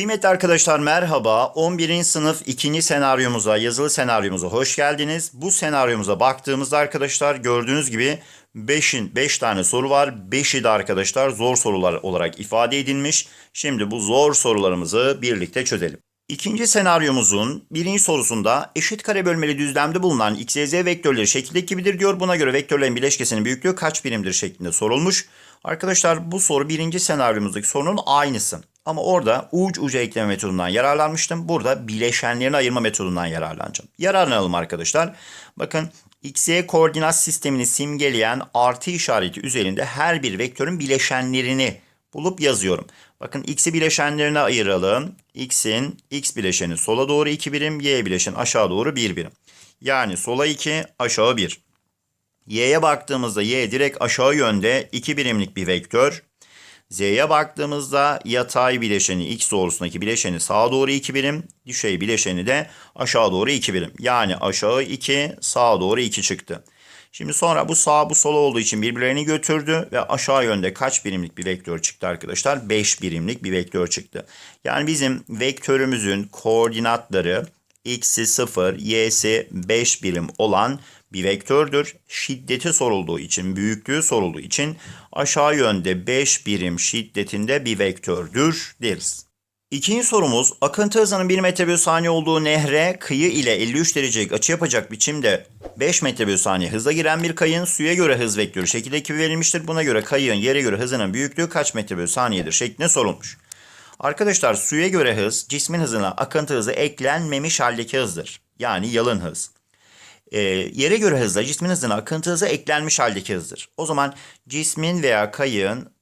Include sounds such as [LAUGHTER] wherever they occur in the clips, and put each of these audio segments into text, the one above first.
Kıymetli arkadaşlar merhaba. 11. sınıf 2. senaryomuza, yazılı senaryomuza hoş geldiniz. Bu senaryomuza baktığımızda arkadaşlar gördüğünüz gibi 5'in 5 tane soru var. 5'i de arkadaşlar zor sorular olarak ifade edilmiş. Şimdi bu zor sorularımızı birlikte çözelim. İkinci senaryomuzun birinci sorusunda eşit kare bölmeli düzlemde bulunan x, y, z vektörleri şekildeki gibidir diyor. Buna göre vektörlerin bileşkesinin büyüklüğü kaç birimdir şeklinde sorulmuş. Arkadaşlar bu soru birinci senaryomuzdaki sorunun aynısı. Ama orada uç uca ekleme metodundan yararlanmıştım. Burada bileşenlerini ayırma metodundan yararlanacağım. Yararlanalım arkadaşlar. Bakın x, y koordinat sistemini simgeleyen artı işareti üzerinde her bir vektörün bileşenlerini bulup yazıyorum. Bakın x'i bileşenlerine ayıralım. x'in x bileşeni sola doğru 2 birim, y bileşeni aşağı doğru 1 birim. Yani sola 2, aşağı 1. y'ye baktığımızda y direkt aşağı yönde 2 birimlik bir vektör. Z'ye baktığımızda yatay bileşeni x doğrusundaki bileşeni sağa doğru 2 birim, düşey bileşeni de aşağı doğru 2 birim. Yani aşağı 2, sağa doğru 2 çıktı. Şimdi sonra bu sağ bu sola olduğu için birbirlerini götürdü ve aşağı yönde kaç birimlik bir vektör çıktı arkadaşlar? 5 birimlik bir vektör çıktı. Yani bizim vektörümüzün koordinatları x'i 0, y'si 5 birim olan bir vektördür. Şiddeti sorulduğu için, büyüklüğü sorulduğu için aşağı yönde 5 birim şiddetinde bir vektördür deriz. İkinci sorumuz akıntı hızının 1 metre bölü saniye olduğu nehre kıyı ile 53 derecelik açı yapacak biçimde 5 metre bölü saniye hızla giren bir kayın suya göre hız vektörü şekilde gibi verilmiştir. Buna göre kayığın yere göre hızının büyüklüğü kaç metre bölü saniyedir şeklinde sorulmuş. Arkadaşlar suya göre hız cismin hızına akıntı hızı eklenmemiş haldeki hızdır. Yani yalın hız. E, yere göre hızla cismin hızına akıntı hızı eklenmiş haldeki hızdır. O zaman cismin veya kayığın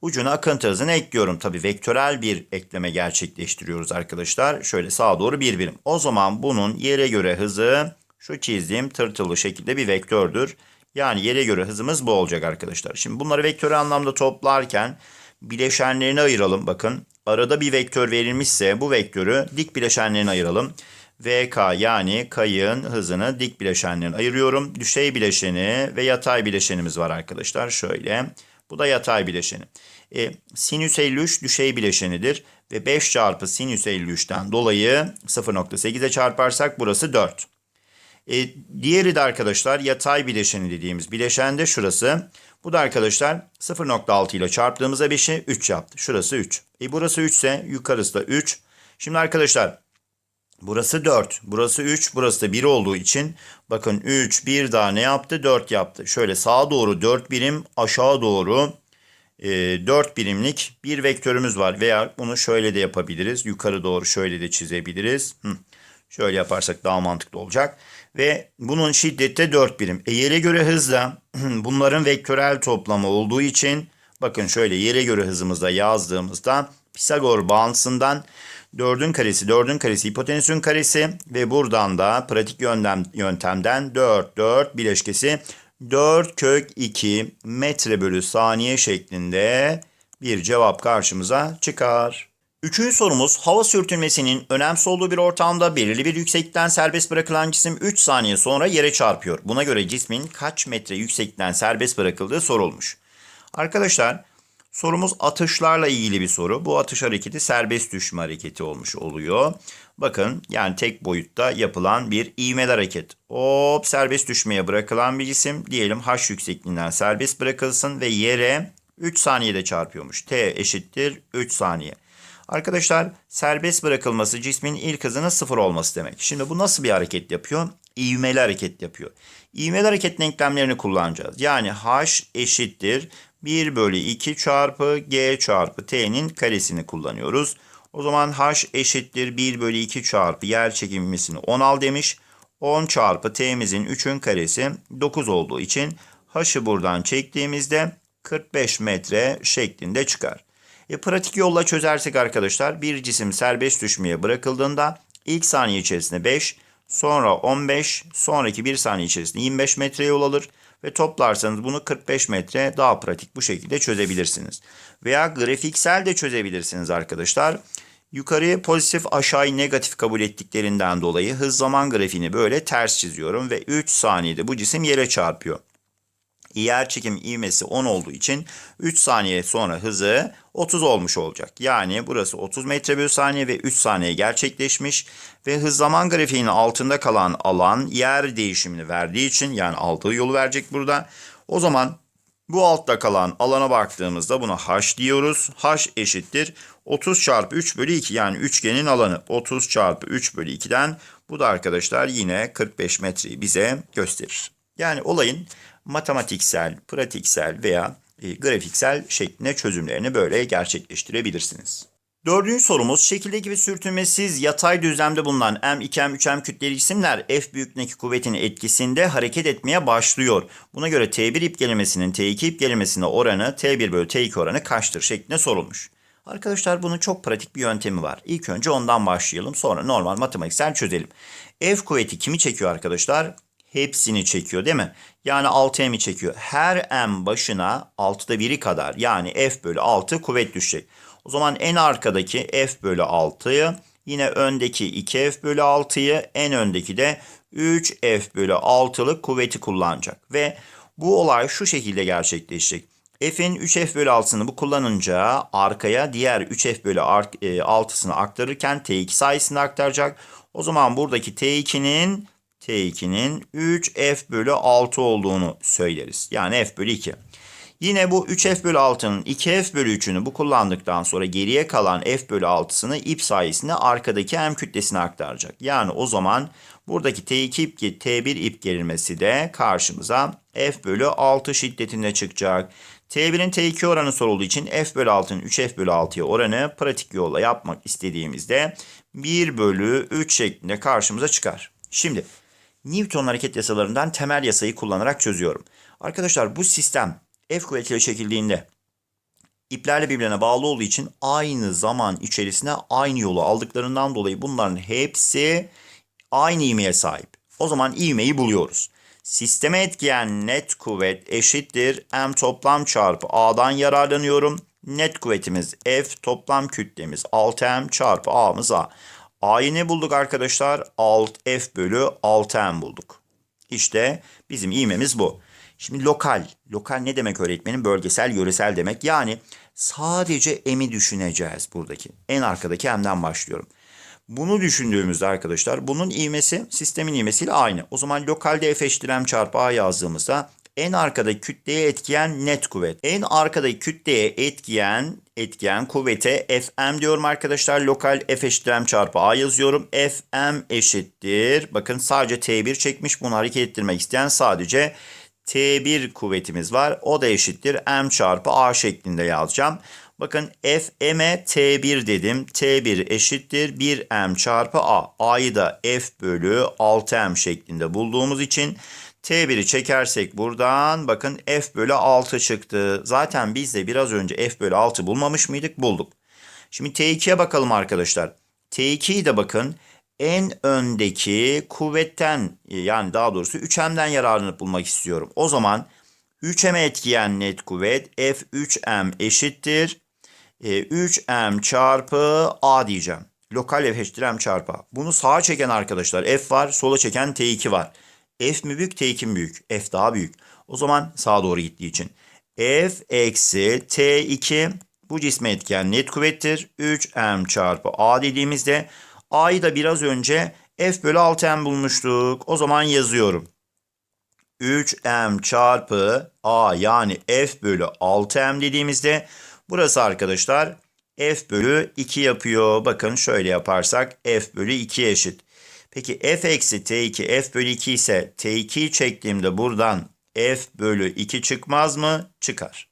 ucuna akıntı hızını ekliyorum. Tabii vektörel bir ekleme gerçekleştiriyoruz arkadaşlar. Şöyle sağa doğru bir birim. O zaman bunun yere göre hızı şu çizdiğim tırtılı şekilde bir vektördür. Yani yere göre hızımız bu olacak arkadaşlar. Şimdi bunları vektörel anlamda toplarken bileşenlerini ayıralım. Bakın arada bir vektör verilmişse bu vektörü dik bileşenlerine ayıralım. VK yani kayığın hızını dik bileşenlerine ayırıyorum. Düşey bileşeni ve yatay bileşenimiz var arkadaşlar. Şöyle. Bu da yatay bileşeni. E, sinüs 53 düşey bileşenidir. Ve 5 çarpı sinüs 53'ten dolayı 0.8'e çarparsak burası 4. E, diğeri de arkadaşlar yatay bileşeni dediğimiz bileşen de şurası. Bu da arkadaşlar 0.6 ile çarptığımızda 5'i 3 yaptı. Şurası 3. E, burası 3 ise yukarısı da 3. Şimdi arkadaşlar burası 4, burası 3, burası da 1 olduğu için bakın 3 bir daha ne yaptı? 4 yaptı. Şöyle sağa doğru 4 birim, aşağı doğru e, 4 birimlik bir vektörümüz var. Veya bunu şöyle de yapabiliriz. Yukarı doğru şöyle de çizebiliriz. Şöyle yaparsak daha mantıklı olacak. Ve bunun şiddeti de 4 birim. E yere göre hızla [CLEARS THROAT] bunların vektörel toplamı olduğu için bakın şöyle yere göre hızımızda yazdığımızda Pisagor bağıntısından 4'ün karesi 4'ün karesi hipotenüsün karesi ve buradan da pratik yöntem, yöntemden 4 4 bileşkesi 4 kök 2 metre bölü saniye şeklinde bir cevap karşımıza çıkar. Üçüncü sorumuz hava sürtünmesinin önemsiz olduğu bir ortamda belirli bir yükseklikten serbest bırakılan cisim 3 saniye sonra yere çarpıyor. Buna göre cismin kaç metre yükseklikten serbest bırakıldığı sorulmuş. Arkadaşlar sorumuz atışlarla ilgili bir soru. Bu atış hareketi serbest düşme hareketi olmuş oluyor. Bakın yani tek boyutta yapılan bir ivmeli hareket. Hop serbest düşmeye bırakılan bir cisim diyelim h yüksekliğinden serbest bırakılsın ve yere 3 saniyede çarpıyormuş. T eşittir 3 saniye. Arkadaşlar serbest bırakılması cismin ilk hızının sıfır olması demek. Şimdi bu nasıl bir hareket yapıyor? İvmeli hareket yapıyor. İvmeli hareket denklemlerini kullanacağız. Yani h eşittir 1 bölü 2 çarpı g çarpı t'nin karesini kullanıyoruz. O zaman h eşittir 1 bölü 2 çarpı yer çekimimizini 10 al demiş. 10 çarpı t'mizin 3'ün karesi 9 olduğu için h'ı buradan çektiğimizde 45 metre şeklinde çıkar. E, pratik yolla çözersek arkadaşlar bir cisim serbest düşmeye bırakıldığında ilk saniye içerisinde 5, sonra 15, sonraki bir saniye içerisinde 25 metre yol alır ve toplarsanız bunu 45 metre daha pratik bu şekilde çözebilirsiniz. Veya grafiksel de çözebilirsiniz arkadaşlar. Yukarıyı pozitif aşağıyı negatif kabul ettiklerinden dolayı hız zaman grafiğini böyle ters çiziyorum ve 3 saniyede bu cisim yere çarpıyor. Yer çekim ivmesi 10 olduğu için 3 saniye sonra hızı 30 olmuş olacak. Yani burası 30 metre bölü saniye ve 3 saniye gerçekleşmiş ve hız zaman grafiğinin altında kalan alan yer değişimini verdiği için yani aldığı yolu verecek burada. O zaman bu altta kalan alana baktığımızda buna h diyoruz. h eşittir 30 çarpı 3 bölü 2 yani üçgenin alanı 30 çarpı 3 bölü 2'den bu da arkadaşlar yine 45 metreyi bize gösterir. Yani olayın matematiksel, pratiksel veya e, grafiksel şeklinde çözümlerini böyle gerçekleştirebilirsiniz. Dördüncü sorumuz şekildeki ve sürtünmesiz yatay düzlemde bulunan M2, M3, M kütleli cisimler F büyüklüğündeki kuvvetin etkisinde hareket etmeye başlıyor. Buna göre T1 ip gerilmesinin T2 ip gerilmesine oranı T1 bölü T2 oranı kaçtır şeklinde sorulmuş. Arkadaşlar bunun çok pratik bir yöntemi var. İlk önce ondan başlayalım sonra normal matematiksel çözelim. F kuvveti kimi çekiyor arkadaşlar? Hepsini çekiyor değil mi? Yani 6M'i çekiyor. Her M başına 6'da 1'i kadar yani F bölü 6 kuvvet düşecek. O zaman en arkadaki F bölü 6'yı yine öndeki 2F bölü 6'yı en öndeki de 3F bölü 6'lık kuvveti kullanacak. Ve bu olay şu şekilde gerçekleşecek. F'in 3F bölü 6'sını bu kullanınca arkaya diğer 3F bölü 6'sını aktarırken T2 sayesinde aktaracak. O zaman buradaki T2'nin T2'nin 3F bölü 6 olduğunu söyleriz. Yani F bölü 2. Yine bu 3F bölü 6'nın 2F bölü 3'ünü bu kullandıktan sonra geriye kalan F bölü 6'sını ip sayesinde arkadaki M kütlesine aktaracak. Yani o zaman buradaki T2 ip, T1 ip gerilmesi de karşımıza F bölü 6 şiddetinde çıkacak. T1'in T2 oranı sorulduğu için F bölü 6'nın 3F bölü 6'ya oranı pratik yolla yapmak istediğimizde 1 bölü 3 şeklinde karşımıza çıkar. Şimdi Newton hareket yasalarından temel yasayı kullanarak çözüyorum. Arkadaşlar bu sistem F kuvvetiyle çekildiğinde iplerle birbirine bağlı olduğu için aynı zaman içerisine aynı yolu aldıklarından dolayı bunların hepsi aynı ivmeye sahip. O zaman ivmeyi buluyoruz. Sisteme etkileyen net kuvvet eşittir m toplam çarpı a'dan yararlanıyorum. Net kuvvetimiz F toplam kütlemiz 6m çarpı a'mız a. A'yı ne bulduk arkadaşlar? 6 F bölü 6m bulduk. İşte bizim ivmemiz bu. Şimdi lokal. Lokal ne demek öğretmenim? Bölgesel, yöresel demek. Yani sadece M'i düşüneceğiz buradaki. En arkadaki M'den başlıyorum. Bunu düşündüğümüzde arkadaşlar bunun ivmesi sistemin ivmesiyle aynı. O zaman lokalde F eşittir M çarpı A yazdığımızda en arkadaki kütleye etkiyen net kuvvet. En arkadaki kütleye etkiyen etkiyen kuvvete Fm diyorum arkadaşlar. Lokal F eşittir M çarpı A yazıyorum. Fm eşittir. Bakın sadece T1 çekmiş. Bunu hareket ettirmek isteyen sadece T1 kuvvetimiz var. O da eşittir M çarpı A şeklinde yazacağım. Bakın Fm'e T1 dedim. T1 eşittir 1M çarpı A. A'yı da F bölü 6M şeklinde bulduğumuz için T1'i çekersek buradan bakın F bölü 6 çıktı. Zaten biz de biraz önce F bölü 6 bulmamış mıydık? Bulduk. Şimdi T2'ye bakalım arkadaşlar. T2'yi de bakın en öndeki kuvvetten yani daha doğrusu 3M'den yararlanıp bulmak istiyorum. O zaman 3M'e etkileyen net kuvvet F3M eşittir. 3M çarpı A diyeceğim. Lokal F eşittir M çarpı A. Bunu sağa çeken arkadaşlar F var, sola çeken T2 var. F mi büyük, T2 mi büyük? F daha büyük. O zaman sağa doğru gittiği için. F eksi T2 bu cisme etkileyen net kuvvettir. 3M çarpı A dediğimizde A'yı da biraz önce F bölü 6M bulmuştuk. O zaman yazıyorum. 3M çarpı A yani F bölü 6M dediğimizde burası arkadaşlar F bölü 2 yapıyor. Bakın şöyle yaparsak F bölü 2 eşit. Peki F eksi T2 F bölü 2 ise T2'yi çektiğimde buradan F bölü 2 çıkmaz mı? Çıkar.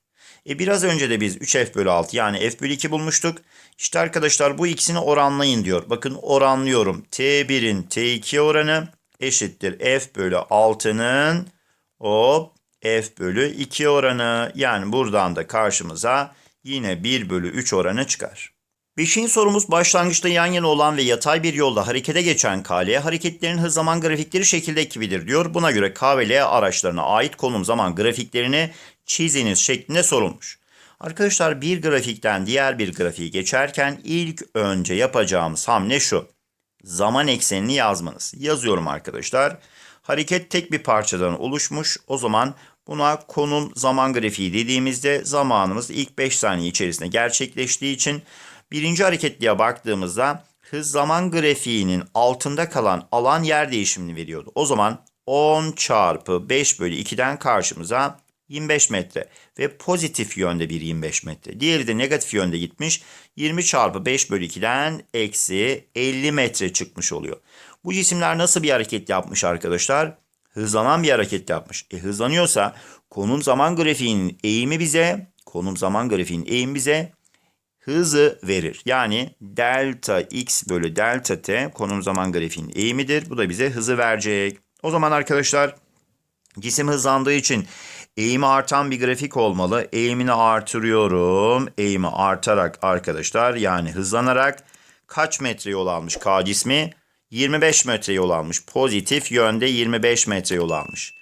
E biraz önce de biz 3F bölü 6 yani F bölü 2 bulmuştuk. İşte arkadaşlar bu ikisini oranlayın diyor. Bakın oranlıyorum. T1'in T2 oranı eşittir F bölü 6'nın hop F bölü 2 oranı. Yani buradan da karşımıza yine 1 bölü 3 oranı çıkar. Beşinci sorumuz başlangıçta yan yana olan ve yatay bir yolda harekete geçen K, L hareketlerin hız zaman grafikleri şekilde gibidir diyor. Buna göre K ve L araçlarına ait konum zaman grafiklerini çiziniz şeklinde sorulmuş. Arkadaşlar bir grafikten diğer bir grafiği geçerken ilk önce yapacağımız hamle şu. Zaman eksenini yazmanız. Yazıyorum arkadaşlar. Hareket tek bir parçadan oluşmuş. O zaman Buna konum zaman grafiği dediğimizde zamanımız ilk 5 saniye içerisinde gerçekleştiği için birinci hareketliğe baktığımızda hız zaman grafiğinin altında kalan alan yer değişimini veriyordu. O zaman 10 çarpı 5 bölü 2'den karşımıza 25 metre ve pozitif yönde bir 25 metre. Diğeri de negatif yönde gitmiş. 20 çarpı 5 bölü 2'den eksi 50 metre çıkmış oluyor. Bu cisimler nasıl bir hareket yapmış arkadaşlar? Hızlanan bir hareket yapmış. E hızlanıyorsa konum zaman grafiğinin eğimi bize, konum zaman grafiğinin eğimi bize hızı verir. Yani delta x bölü delta t konum zaman grafiğinin eğimidir. Bu da bize hızı verecek. O zaman arkadaşlar cisim hızlandığı için eğimi artan bir grafik olmalı. Eğimini artırıyorum. Eğimi artarak arkadaşlar yani hızlanarak kaç metre yol almış K cismi? 25 metre yol almış. Pozitif yönde 25 metre yol almış.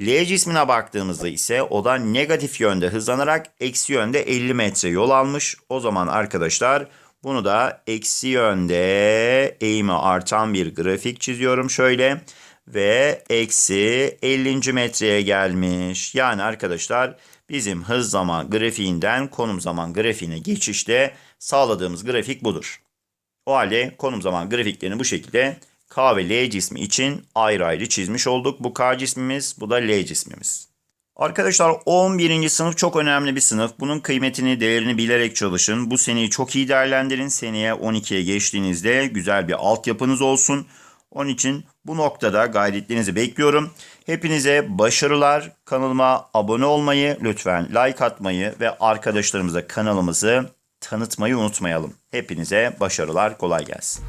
L cismine baktığımızda ise o da negatif yönde hızlanarak eksi yönde 50 metre yol almış. O zaman arkadaşlar bunu da eksi yönde eğimi artan bir grafik çiziyorum şöyle. Ve eksi 50. metreye gelmiş. Yani arkadaşlar bizim hız zaman grafiğinden konum zaman grafiğine geçişte sağladığımız grafik budur. O halde konum zaman grafiklerini bu şekilde K ve L cismi için ayrı ayrı çizmiş olduk. Bu K cismimiz, bu da L cismimiz. Arkadaşlar 11. sınıf çok önemli bir sınıf. Bunun kıymetini, değerini bilerek çalışın. Bu seneyi çok iyi değerlendirin. Seneye 12'ye geçtiğinizde güzel bir altyapınız olsun. Onun için bu noktada gayretlerinizi bekliyorum. Hepinize başarılar. Kanalıma abone olmayı, lütfen like atmayı ve arkadaşlarımıza kanalımızı tanıtmayı unutmayalım. Hepinize başarılar, kolay gelsin.